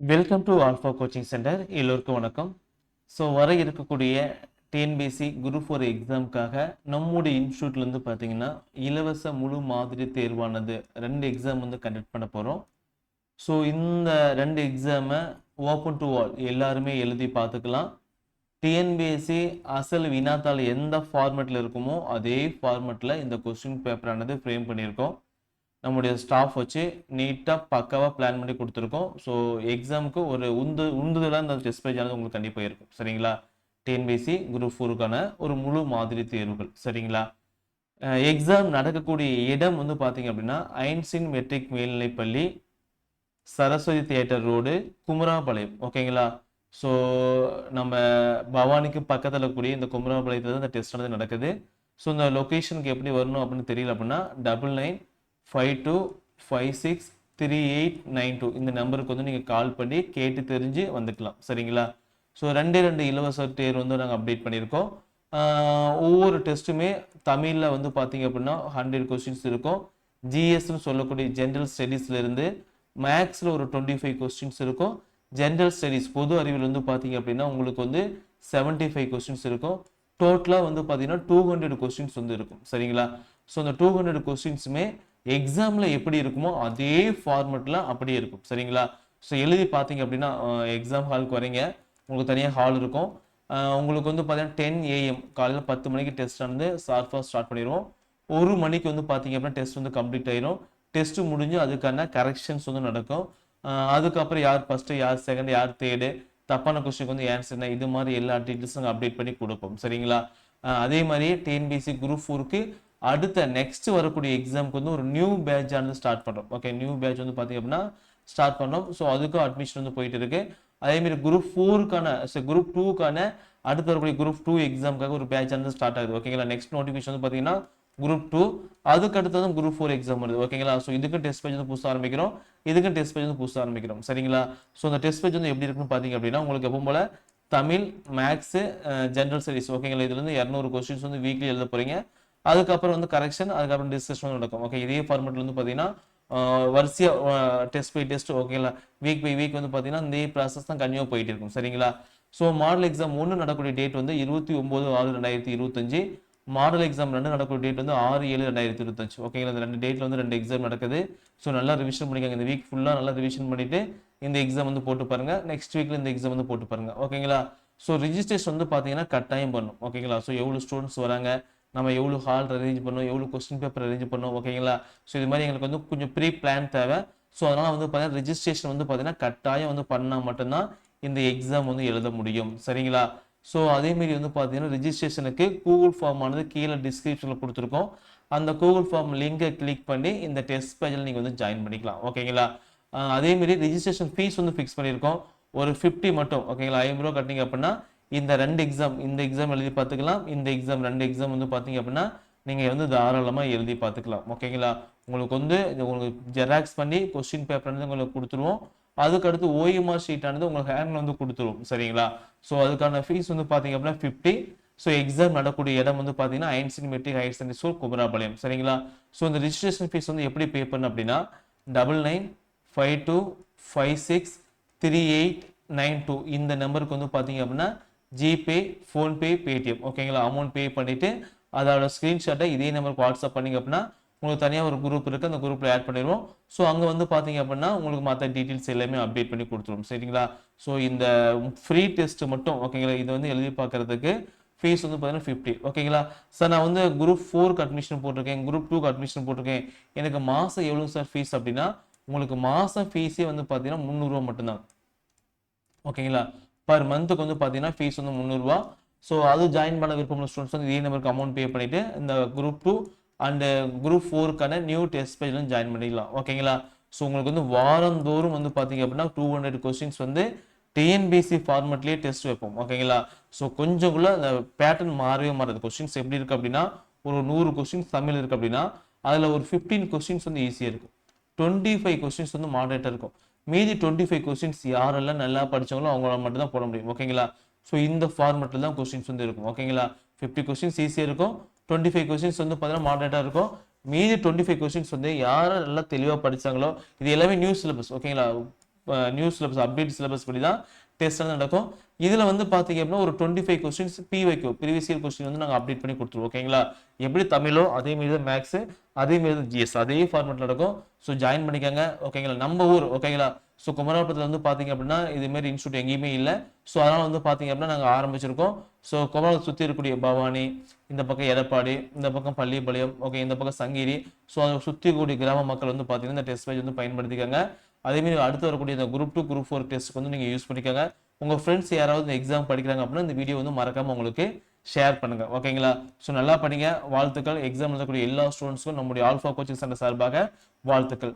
Welcome to alpha coaching centre எல்லோருக்கும் வணக்கம். So வர இருக்கக்கூடிய டிஎன்பிஎஸ்சி குரூப் ஃபோர் எக்ஸாமுக்காக நம்முடைய இன்ஸ்டியூட்லேருந்து பார்த்தீங்கன்னா இலவச முழு மாதிரி தேர்வானது ரெண்டு எக்ஸாம் வந்து கண்டக்ட் பண்ண போகிறோம் ஸோ இந்த ரெண்டு எக்ஸாமை ஓப்பன் டு ஆல் எல்லாருமே எழுதி பார்த்துக்கலாம். டிஎன்பிஎஸ்சி அசல் வினாத்தாள் எந்த ஃபார்மெட்டில் இருக்குமோ அதே ஃபார்மெட்டில் இந்த கொஸ்டின் பேப்பரானது ஃப்ரேம் பண்ணியிருக்கோம். நம்முடைய ஸ்டாஃப் வச்சு நீட்டாக பக்காவாக பிளான் பண்ணி கொடுத்துருக்கோம். ஸோ எக்ஸாமுக்கு ஒரு உந்து உந்துதலாக இந்த டெஸ்ட் பேஜானது உங்களுக்கு கண்டிப்பாக இருக்கும். சரிங்களா? டிஎன்பிசி குரூப் ஃபோருக்கான ஒரு முழு மாதிரி தேர்வுகள். சரிங்களா? எக்ஸாம் நடக்கக்கூடிய இடம் வந்து பார்த்தீங்க அப்படின்னா ஐன்சின் மெட்ரிக் மேல்நிலைப்பள்ளி சரஸ்வதி தியேட்டர் ரோடு குமராபாளையம். ஓகேங்களா ஸோ நம்ம பவானிக்கு பக்கத்தில் கூடிய இந்த குமராபாளையத்தில் தான் இந்த டெஸ்ட் வந்து நடக்குது. ஸோ இந்த லொக்கேஷனுக்கு எப்படி வரணும் அப்படின்னு தெரியல அப்படின்னா double nine five two five six three eight nine two இந்த நம்பருக்கு வந்து நீங்கள் கால் பண்ணி கேட்டு தெரிஞ்சு வந்துக்கலாம். சரிங்களா? ஸோ ரெண்டே ரெண்டு இலவச தேர் வந்து நாங்கள் அப்டேட் பண்ணியிருக்கோம். ஒவ்வொரு டெஸ்ட்டுமே தமிழில் வந்து பார்த்தீங்க அப்படின்னா ஹண்ட்ரட் கொஸ்டின்ஸ் இருக்கும். ஜிஎஸ்னு சொல்லக்கூடிய ஜென்ரல் ஸ்டடீஸ்லேருந்து மேக்ஸில் ஒரு டுவெண்ட்டி ஃபைவ் கொஸ்டின்ஸ் இருக்கும். ஜென்ரல் ஸ்டடீஸ் பொது அறிவில் வந்து பார்த்தீங்க அப்படின்னா உங்களுக்கு வந்து செவன்ட்டி ஃபைவ் கொஸ்டின்ஸ் இருக்கும் டோட்டலாக வந்து பார்த்தீங்கன்னா டூ ஹண்ட்ரட் கொஸ்டின்ஸ் வந்து இருக்கும். சரிங்களா? ஸோ அந்த டூ ஹண்ட்ரட் கொஸ்டின்ஸுமே எக்ஸாமில் எப்படி இருக்குமோ அதே ஃபார்மெட்டில் அப்படியே இருக்கும். சரிங்களா? ஸோ எழுதி பார்த்தீங்க அப்படின்னா எக்ஸாம் ஹாலுக்கு வரீங்க. உங்களுக்கு தனியாக ஹால் இருக்கும். உங்களுக்கு வந்து பார்த்தீங்கன்னா டென் ஏஎம் காலையில் பத்து மணிக்கு டெஸ்ட் வந்து ஷார்ப்பாக ஸ்டார்ட் பண்ணிடுவோம். ஒரு மணிக்கு வந்து பார்த்தீங்க அப்படின்னா டெஸ்ட் வந்து கம்ப்ளீட் ஆயிரும். டெஸ்ட் முடிஞ்சு அதுக்கான கரெக்ஷன்ஸ் வந்து நடக்கும். அதுக்கப்புறம் யார் ஃபஸ்ட்டு யார் செகண்ட் யார் தேர்டு தப்பான கொஸ்டினுக்கு வந்து ஆன்சர் என்ன இது மாதிரி எல்லா டீட்டெயில்ஸும் அப்டேட் பண்ணி கொடுப்போம். சரிங்களா? அதே மாதிரியே டிஎன்பிசி குரூப் ஃபோருக்கு அடுத்த நெக்ஸ்ட் வரக்கூடிய எக்ஸாமுக்கு வந்து ஒரு நியூ பேட்ச் ஆனது ஸ்டார்ட் பண்ணுறோம் ஓகே நியூ பேட்ச் வந்து பார்த்தீங்க அப்படின்னா ஸ்டார்ட் பண்ணோம். ஸோ அதுக்கும் அட்மிஷன் வந்து போயிட்டு இருக்கு. அதேமாரி குரூப் ஃபோருக்கான ஸோ குரூப் டூக்கான அடுத்து வரக்கூடிய குரூப் டூ எக்ஸாமுக்காக ஒரு பேட்ச் ஆனது ஸ்டார்ட் ஆகுது. ஓகேங்களா நெக்ஸ்ட் நோட்டிஃபிகேஷன் வந்து பார்த்தீங்கன்னா குரூப் டூ அதுக்கு அடுத்தது குரூப் ஃபோர் எக்ஸாம் வருது. ஓகேங்களா ஸோ இதுக்கும் டெஸ்ட் பேஜ் வந்து புதுசாக ஆரம்பிக்கிறோம். இதுக்கும் டெஸ்ட் பேஜ் வந்து புதுசாக ஆரம்பிக்கிறோம். சரிங்களா? ஸோ அந்த டெஸ்ட் பேஜ் வந்து எப்படி இருக்குன்னு பார்த்தீங்க அப்படின்னா உங்களுக்கு எப்பவும் போல தமிழ் மேக்ஸு ஜென்ரல் ஸ்டடிஸ் ஓகேங்களா இதுலேருந்து இரநூறு கொஸ்டின்ஸ் வந்து வீக்லி எழுத போகிறீங்க அதுக்கப்புறம் வந்து கரெக்ஷன் அதுக்கப்புறம் டிஸ்கஷன் நடக்கும். ஓகே இதே ஃபார்மெட்ல வந்து பார்த்தீங்கன்னா வரிசையாக டெஸ்ட் பை டெஸ்ட் ஓகேங்களா வீக் பை வீக் வந்து பார்த்தீங்கன்னா இந்த ப்ராசஸ் தான் கன்னியூ போயிட்டு இருக்கும். சரிங்களா? ஸோ மாடல் எக்ஸாம் ஒன்று நடக்கக்கூடிய டேட் வந்து இருபத்தி ஒம்பது ஆறு ரெண்டாயிரத்தி இருபத்தஞ்சு. மாடல் எக்ஸாம் ரெண்டு நடக்கக்கூடிய டேட் வந்து ஆறு ஏழு ரெண்டாயிரத்தி இருபத்தஞ்சு. ஓகேங்களா இந்த ரெண்டு டேட்ல வந்து ரெண்டு எக்ஸாம் நடக்குது. ஸோ நல்லா ரிவிஷன் பண்ணிக்கோங்க. இந்த வீக் ஃபுல்லாக நல்லா ரிவிஷன் பண்ணிட்டு இந்த எக்ஸாம் வந்து போட்டு பாருங்க. நெக்ஸ்ட் வீக்ல இந்த எக்ஸாம் வந்து போட்டு பாருங்க. ஓகேங்களா ஸோ ரிஜிஸ்ட்ரேஷன் வந்து பார்த்தீங்கன்னா கட்டாயம் பண்ணும். ஓகேங்களா ஸோ எவ்வளோ ஸ்டூடெண்ட்ஸ் வராங்க? நம்ம எவ்வளோ ஹால் அரேஞ்ச் பண்ணோம் எவ்வளோ கொஸ்டின் பேப்பர் அரேஞ்ச் பண்ணோம் ஓகேங்களா ஸோ இது மாதிரி எங்களுக்கு வந்து கொஞ்சம் ப்ரீ பிளான் தேவை. ஸோ அதனால் வந்து பார்த்தீங்கன்னா ரிஜிஸ்ட்ரேஷன் வந்து பார்த்தீங்கன்னா கட்டாயம் வந்து பண்ணால் மட்டும்தான் இந்த எக்ஸாம் வந்து எழுத முடியும். சரிங்களா? ஸோ அதேமாரி வந்து பார்த்தீங்கன்னா ரிஜிஸ்ட்ரேஷனுக்கு கூகுள் ஃபார்ம் ஆனது கீழே டிஸ்கிரிப்ஷனில் கொடுத்துருக்கோம். அந்த கூகுள் ஃபார்ம் லிங்கை கிளிக் பண்ணி இந்த டெஸ்ட் பேஜில் நீங்கள் வந்து ஜாயின் பண்ணிக்கலாம். ஓகேங்களா அதேமாரி ரிஜிஸ்ட்ரேஷன் ஃபீஸ் வந்து ஃபிக்ஸ் பண்ணியிருக்கோம். ஒரு ஃபிஃப்டி மட்டும் ஓகேங்களா ஐம்பது ரூபா கட்டிங்க அப்படின்னா இந்த ரெண்டு எக்ஸாம் இந்த எக்ஸாம் எழுதி பார்த்துக்கலாம். இந்த எக்ஸாம் ரெண்டு எக்ஸாம் வந்து பார்த்தீங்க அப்படின்னா நீங்கள் வந்து தாராளமாக எழுதி பார்த்துக்கலாம். ஓகேங்களா உங்களுக்கு வந்து உங்களுக்கு ஜெராக்ஸ் பண்ணி கொஸ்டின் பேப்பர் வந்து உங்களுக்கு கொடுத்துருவோம். அதுக்கடுத்து ஓஎம்ஆர் ஷீட்டானது உங்களுக்கு ஹேண்டில் வந்து கொடுத்துருவோம் சரிங்களா? ஸோ அதுக்கான ஃபீஸ் வந்து பார்த்தீங்க அப்படின்னா ஃபிஃப்டி ஸோ எக்ஸாம் நடக்கூடிய இடம் வந்து பார்த்தீங்கன்னா Einstein matric higher secondary school Kumarapalayam. சரிங்களா? ஸோ இந்த ரிஜிஸ்ட்ரேஷன் ஃபீஸ் வந்து எப்படி பே பண்ண அப்படின்னா double nine five two five six three eight nine two இந்த நம்பருக்கு வந்து பார்த்தீங்க அப்படின்னா ஜிபே ஃபோன்பே பேடிஎம். ஓகேங்களா அமௌண்ட் பே பண்ணிவிட்டு அதோட ஸ்க்ரீன்ஷாட்டை இதே நம்பருக்கு வாட்ஸ்அப் பண்ணிங்க அப்படின்னா உங்களுக்கு தனியாக ஒரு குரூப் இருக்குது அந்த குரூப்பில் ஆட் பண்ணிடுவோம். ஸோ அங்கே வந்து பார்த்தீங்க அப்படின்னா உங்களுக்கு மற்ற டீட்டெயில்ஸ் எல்லாமே அப்டேட் பண்ணி கொடுத்துருவோம் சரிங்களா? ஸோ இந்த ஃப்ரீ டெஸ்ட் மட்டும் ஓகேங்களா இது வந்து எழுதி பார்க்கறதுக்கு ஃபீஸ் வந்து பார்த்தீங்கன்னா ஃபிஃப்டி ஓகேங்களா சார் நான் வந்து குரூப் ஃபோருக்கு அட்மிஷன் போட்டிருக்கேன். குரூப் டூக்கு அட்மிஷன் போட்டிருக்கேன். எனக்கு மாதம் எவ்வளோ சார் ஃபீஸ் அப்படின்னா உங்களுக்கு மாதம் ஃபீஸே வந்து பார்த்தீங்கன்னா முந்நூறுரூவா மட்டும்தான். ஓகேங்களா பர் மந்த்துக்கு வந்து பார்த்தீங்கன்னா ஃபீஸ் வந்து முந்நூறுரூவா ஸோ அது ஜாயின் பண்ண விருப்பமுள்ள ஸ்டூடெண்ட்ஸ் வந்து இதே நம்பருக்கு அமௌண்ட் பே பண்ணிவிட்டு இந்த குரூப் டூ அண்டு குரூப் ஃபோருக்கான நியூ டெஸ்ட் பேஜ் வந்து ஜாயின் பண்ணிக்கலாம் ஓகேங்களா ஸோ உங்களுக்கு வந்து வாரந்தோறும் வந்து பார்த்தீங்க அப்படின்னா டூ ஹண்ட்ரட் கொஸ்டின்ஸ் வந்து டிஎன்பிசி ஃபார்மெட்லேயே டெஸ்ட் வைப்போம். ஓகேங்களா ஸோ கொஞ்சம் கூட அந்த பேட்டர்ன் மாறவே மாறாது. கொஸ்டின்ஸ் எப்படி இருக்குது அப்படின்னா ஒரு நூறு கொஸ்டின்ஸ் தமிழ் இருக்குது அப்படின்னா அதில் ஒரு ஃபிஃப்டீன் கொஸ்டின்ஸ் வந்து ஈஸியாக இருக்கும். டுவெண்ட்டி ஃபைவ் கொஸ்டின்ஸ் வந்து மாடரேட்டாக இருக்கும். மீதி டுவெண்ட்டி ஃபைவ் கொஸ்டின்ஸ் யாரெல்லாம் நல்லா படித்தவங்களோ அவங்களால மட்டும் தான் போட முடியும். ஓகேங்களா? ஸோ இந்த ஃபார்மெட்டில் தான் கொஸ்டின்ஸ் வந்து இருக்கும். ஓகேங்களா? ஃபிஃப்டி கொஸ்டின்ஸ் ஈஸியாக இருக்கும். டுவெண்ட்டி ஃபைவ் கொஸ்டின்ஸ் வந்து பார்த்தீங்கன்னா மாடரேட்டாக இருக்கும். மீதி டுவெண்ட்டி ஃபைவ் கொஸ்டின்ஸ் வந்து யார் நல்லா தெளிவாக படித்தாங்களோ இது எல்லாமே நியூ சிலபஸ் ஓகேங்களா? நியூ சிலபஸ் அப்டேட் சிலபஸ் படி தான் டெஸ்ட் வந்து நடக்கும். இதில் வந்து பார்த்தீங்க அப்படின்னா ஒரு twenty five questions PYQ previous year question வந்து நாங்கள் அப்டேட் பண்ணி கொடுத்துருவோம் ஓகேங்களா எப்படி தமிழோ அதே மாதிரி தான் மேக்ஸு அதே மாதிரி தான் ஜிஎஸ் அதே ஃபார்மேட்டில் நடக்கும். ஸோ ஜாயின் பண்ணிக்கோங்க ஓகேங்களா நம்ம ஊர் ஓகேங்களா ஸோ குமரகுளத்தில் வந்து பார்த்தீங்க அப்படின்னா இது இன்ஸ்டியூட் எங்கேயுமே இல்லை. ஸோ அதனால் வந்து பார்த்தீங்க அப்படின்னா நாங்கள் ஆரம்பிச்சிருக்கோம். ஸோ குமரகுளத்தை சுற்றி இருக்கக்கூடிய பவானி இந்த பக்கம் எடப்பாடி இந்த பக்கம் பள்ளிப்பாளையம் ஓகே இந்த பக்கம் சங்கிரி. ஸோ அதை சுற்றி கூடிய கிராம மக்கள் வந்து பார்த்தீங்கன்னா இந்த டெஸ்ட் பேஜ் வந்து பயன்படுத்திக்கோங்க. அதேமாரி அடுத்து வரக்கூடிய இந்த குரூப் டூ குரூப் ஃபோர் டெஸ்ட்டுக்கு வந்து நீங்கள் யூஸ் பண்ணிக்கோங்க. உங்கள் ஃப்ரெண்ட்ஸ் யாராவது இந்த எக்ஸாம் படிக்கிறாங்க அப்படின்னா இந்த வீடியோ வந்து மறக்காமல் உங்களுக்கு ஷேர் பண்ணுங்க. ஓகேங்களா ஸோ நல்லா படிங்க. வாழ்த்துக்கள். எக்ஸாம் எழுதக்கூடிய எல்லா ஸ்டூடெண்ட்ஸ்க்கும் நம்முடைய ஆல்ஃபா கோச்சிங் சென்டர் சார்பாக வாழ்த்துக்கள்.